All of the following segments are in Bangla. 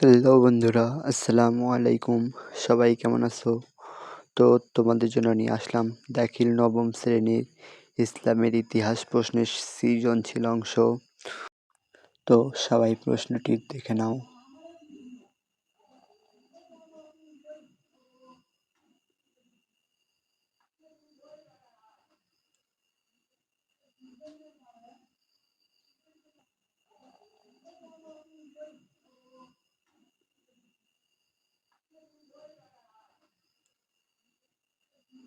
হ্যালো বন্ধুরা, আসসালামু আলাইকুম। সবাই কেমন আছো? তো তোমাদের জন্য নিয়ে আসলাম দাখিল নবম শ্রেণির ইসলামের ইতিহাস প্রশ্নের সৃজনশীল অংশ। তো সবাই প্রশ্নটি দেখে নাও।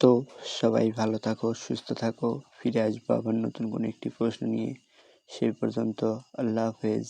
তো সবাই ভালো থাকো, সুস্থ থাকো, ফিরে আসব আবার নতুন কোনো একটি প্রশ্ন নিয়ে। সেই পর্যন্ত আল্লাহ হাফেজ।